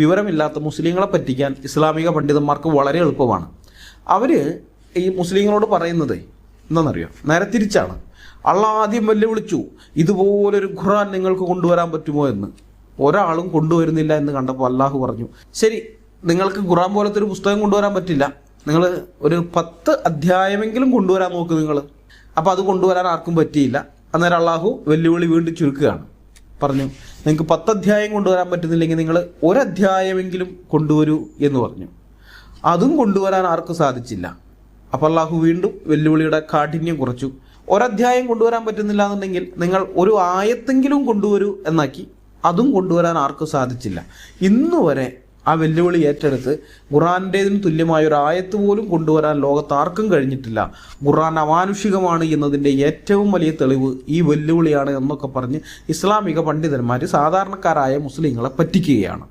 വിവരമില്ലാത്ത മുസ്ലിങ്ങളെ പറ്റിക്കാൻ ഇസ്ലാമിക പണ്ഡിതന്മാർക്ക് വളരെ എളുപ്പമാണ്. അവർ ഈ മുസ്ലിങ്ങളോട് പറയുന്നത് എന്താണെന്നറിയോ? നേരെ തിരിച്ചാണ്. അള്ള ആദ്യം വെല്ലുവിളിച്ചു ഇതുപോലൊരു ഖുർആൻ നിങ്ങൾക്ക് കൊണ്ടുവരാൻ പറ്റുമോ എന്ന്? ഒരാളും കൊണ്ടുവരുന്നില്ല എന്ന് കണ്ടപ്പോൾ അള്ളാഹു പറഞ്ഞു ശരി നിങ്ങൾക്ക് ഖുറാൻ പോലത്തെ ഒരു പുസ്തകം കൊണ്ടുവരാൻ പറ്റില്ല. നിങ്ങൾ ഒരു പത്ത് അധ്യായമെങ്കിലും കൊണ്ടുവരാൻ നോക്ക് നിങ്ങൾ അപ്പോൾ അത് കൊണ്ടുവരാൻ ആർക്കും പറ്റിയില്ല. അന്നേരം അള്ളാഹു വെല്ലുവിളി വീണ്ടും ചുരുക്കുകയാണ്. പറഞ്ഞു. നിങ്ങൾക്ക് പത്ത് അധ്യായം കൊണ്ടുവരാൻ പറ്റുന്നില്ലെങ്കിൽ നിങ്ങൾ ഒരധ്യായമെങ്കിലും കൊണ്ടുവരൂ എന്ന് പറഞ്ഞു. അതും കൊണ്ടുവരാൻ ആർക്കും സാധിച്ചില്ല. അപ്പോൾ അള്ളാഹു വീണ്ടും വെല്ലുവിളിയുടെ കാഠിന്യം കുറച്ചു. ഒരധ്യായം കൊണ്ടുവരാൻ പറ്റുന്നില്ല എന്നുണ്ടെങ്കിൽ നിങ്ങൾ ഒരു ആയത്തെങ്കിലും കൊണ്ടുവരൂ എന്നാക്കി അതും കൊണ്ടുവരാൻ ആർക്കും സാധിച്ചില്ല. ഇന്നു വരെ ആ വെല്ലുവിളി ഏറ്റെടുത്ത് ഖുറാന്റേതിന് തുല്യമായ ഒരു ആയത്ത് പോലും കൊണ്ടുവരാൻ ലോകത്ത് ആർക്കും കഴിഞ്ഞിട്ടില്ല. ഖുറാൻ അമാനുഷികമാണ് എന്നതിന്റെ ഏറ്റവും വലിയ തെളിവ് ഈ വെല്ലുവിളിയാണ് എന്നൊക്കെ പറഞ്ഞ് ഇസ്ലാമിക പണ്ഡിതന്മാർ സാധാരണക്കാരായ മുസ്ലിങ്ങളെ പറ്റിക്കുകയാണ്.